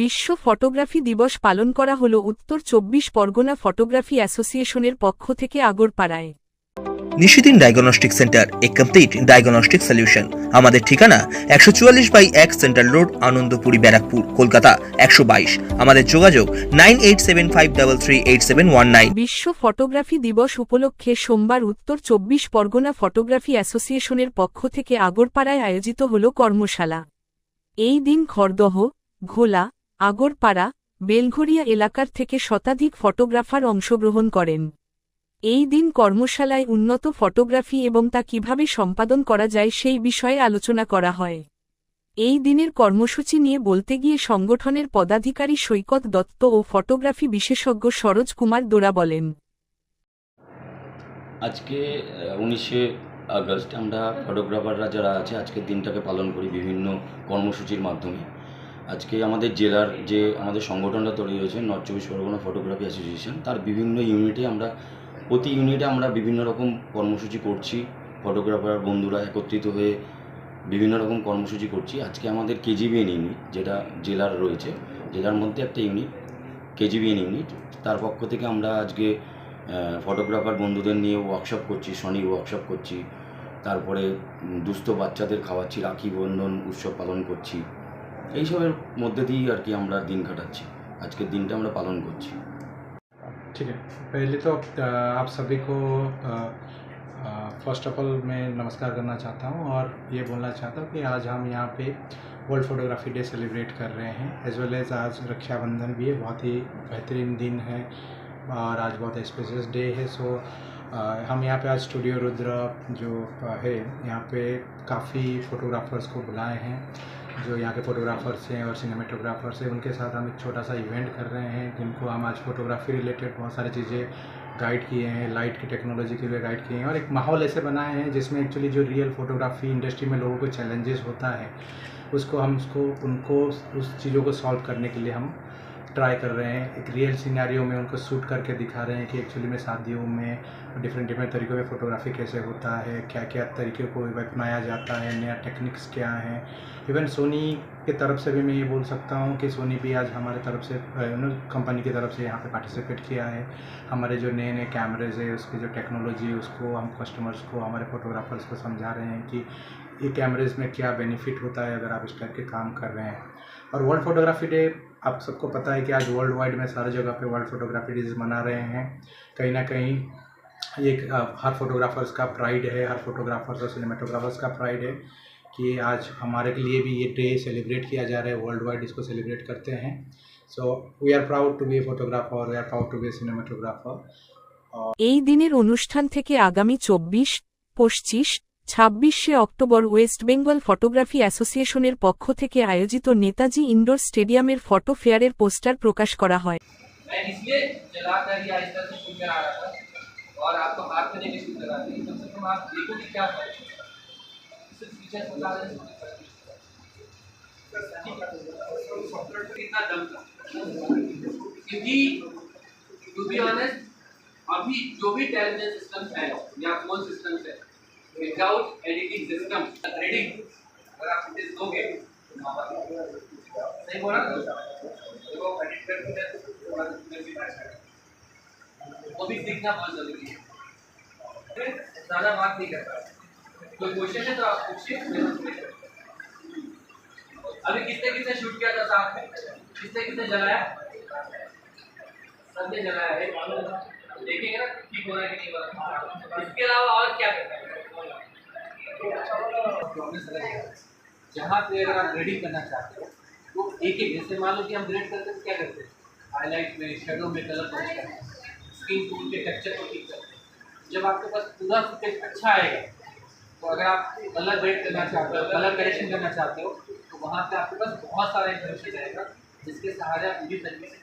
বিশ্ব ফটোগ্রাফি দিবস পালন করা হল উত্তর চব্বিশ পরগনা ফটোগ্রাফি অ্যাসোসিয়েশনের পক্ষ থেকে আগরপাড়ায়। নিশিদিন ডায়াগনস্টিক সেন্টার এ কমপ্লিট ডায়াগনস্টিক সলিউশন। আমাদের ঠিকানা একশো চুয়াল্লিশ বাই এক সেন্ট্রাল রোড আনন্দপুরি ব্যারাকপুর কলকাতা একশো বাইশ। আমাদের যোগাযোগ nine eight seven five double three eight seven one nine. বিশ্ব ফটোগ্রাফি দিবস উপলক্ষে সোমবার উত্তর চব্বিশ পরগনা ফটোগ্রাফি অ্যাসোসিয়েশনের পক্ষ থেকে আগরপাড়ায় আয়োজিত হল কর্মশালা। এই দিন খড়দহ ঘোলা আগরপাড়া বেলঘরিয়া এলাকার থেকে শতাধিক ফটোগ্রাফার অংশগ্রহণ করেন। এই দিন কর্মশালায় উন্নত ফটোগ্রাফি এবং তা কীভাবে সম্পাদন করা যায় সেই বিষয়ে আলোচনা করা হয়। এই দিনের কর্মসূচি নিয়ে বলতে গিয়ে সংগঠনের পদাধিকারী সৈকত দত্ত ও ফটোগ্রাফি বিশেষজ্ঞ সরোজ কুমার দোরা বলেন। আজকে উনিশে আগস্ট আমরা ফটোগ্রাফাররা যারা আছে, আজকের দিনটাকে পালন করি বিভিন্ন কর্মসূচির মাধ্যমে। আজকে আমাদের জেলার যে আমাদের সংগঠনটা তৈরি হয়েছে নর্থ চব্বিশ পরগনা ফটোগ্রাফি অ্যাসোসিয়েশন তার বিভিন্ন ইউনিটে আমরা, প্রতি ইউনিটে আমরা বিভিন্ন রকম কর্মসূচি করছি। ফটোগ্রাফার বন্ধুরা একত্রিত হয়ে বিভিন্ন রকম কর্মসূচি করছি। আজকে আমাদের কেজিবিএন ইউনিট যেটা জেলার রয়েছে, জেলার মধ্যে একটা ইউনিট কেজিবিএন ইউনিট তার পক্ষ থেকে আমরা আজকে ফটোগ্রাফার বন্ধুদের নিয়ে ওয়ার্কশপ করছি শনি ওয়ার্কশপ করছি। তারপরে দুস্থ বাচ্চাদের খাওয়াচ্ছি, রাখি বন্ধন উৎসব পালন করছি। এইসবের মধ্যে দিয়েই আর কি আমরা দিন কাটাচ্ছি আজকের দিনটা আমরা পালন করছি ठीक है पहले तो अ, आप सभी को फर्स्ट ऑफ ऑल मैं नमस्कार करना चाहता हूँ और ये बोलना चाहता हूँ कि आज हम यहाँ पे वर्ल्ड फोटोग्राफी डे सेलिब्रेट कर रहे हैं एज वेल एज आज रक्षाबंधन भी है बहुत ही बेहतरीन दिन है और आज बहुत स्पेशस डे है सो अ, हम यहाँ पे आज स्टूडियो रुद्र जो अ, है यहाँ पे काफ़ी फ़ोटोग्राफर्स को बुलाए हैं जो यहाँ के फ़ोटोग्राफर्स हैं और सिनेमेटोग्राफर्स हैं, उनके साथ हम एक छोटा सा इवेंट कर रहे हैं, जिनको हम आज फ़ोटोग्राफी रिलेटेड बहुत सारी चीज़ें गाइड किए हैं लाइट की टेक्नोलॉजी के लिए गाइड किए हैं और एक माहौल ऐसे बनाए हैं जिसमें एक्चुअली जो रियल फोटोग्राफी इंडस्ट्री में लोगों को चैलेंजेस होता है, उसको हम उसको, उनको उस चीज़ों को सॉल्व करने के लिए हम ट्राई कर रहे हैं, एक रियल सिनेरियो में उनको शूट करके दिखा रहे हैं कि एक्चुअली में शादियों में डिफरेंट डिफरेंट तरीक़ों में फ़ोटोग्राफी कैसे होता है क्या क्या तरीके को अपनाया जाता है, नया टेक्निक्स क्या हैं। इवन सोनी की तरफ़ से भी मैं ये बोल सकता हूँ कि सोनी भी आज हमारे तरफ़ से कंपनी की तरफ़ से यहाँ पे पार्टिसिपेट किया है। हमारे जो नए नए कैमरेज है, उसकी जो टेक्नोलॉजी है, उसको हम कस्टमर्स को, हमारे फोटोग्राफर्स को समझा रहे हैं कि ये कैमरेज में क्या बेनिफिट होता है अगर आप इस टाइप के काम कर रहे हैं और वर्ल्ड फोटोग्राफी डे आप सबको पता है कि आज वर्ल्ड वाइड में सारी जगह पे वर्ल्ड फोटोग्राफी डेज मना रहे हैं कहीं ना कहीं ये एक, अ, हर फोटोग्राफर्स का प्राइड है हर फोटोग्राफर्स और सिनेमाटोग्राफर्स का प्राइड है कि आज हमारे लिए भी ये डे सेलिब्रेट किया जा रहा है वर्ल्ड वाइड इसको सेलिब्रेट करते हैं so we are proud to be a photographer we are proud to be a cinematographer এই দিনের অনুষ্ঠান থেকে আগামী চব্বিশ পঁচিশ ছাব্বিশে অক্টোবর ওয়েস্ট বেঙ্গল ফটোগ্রাফি অ্যাসোসিয়েশনের পক্ষ থেকে আয়োজিত নেতাজি ইনডোর স্টেডিয়ামের ফটো ফেয়ারের পোস্টার প্রকাশ করা হয় मैं इसलिए जलाकर ही आहिस्ता से शूट करा रहा था और आपको हाथ में लेके शूट करा रही कम से कम आप देखो कि क्या है सिर्फ पीछे से बता रहे कितना दम था क्योंकि टू बी ऑनेस्ट अभी जो भी टेलीविजन सिस्टम है या फोन सिस्टम है विदाउट एडिटिंग सिस्टम रेडिंग अगर आप फुटेज दोगे नहीं बोला? देखो एडिट करके थोड़ा भी वो भी सीखना बहुत ज़रूरी है। ज़्यादा बात नहीं करता कोई क्वेश्चन है तो आप पूछिए अभी किसने किसने शूट किया था साथ में? किसने किसने जलाया? सबने जलाया है। देखेंगे ना, ठीक हो रहा है कि नहीं हो रहा। इसके अलावा और क्या करना है? रहेगा। जहाँ पे अगर आप ग्रेडिंग करना चाहते हो तो एक एक जैसे मान लो कि हम ग्रेड करते हैं तो क्या करते हैं? हाईलाइट में शेडो में कलर करते हैं। स्किन टूल के टेक्सचर को ठीक करते हैं। जब आपके पास पूरा फुटेज अच्छा आएगा तो अगर आप कलर ग्रेड करना चाहते हो कलर करेक्शन करना चाहते हो तो वहाँ पे आपके पास बहुत सारा इन्फॉर्मेशन रहेगा, जिसके सहारे आप पूरी तरीके से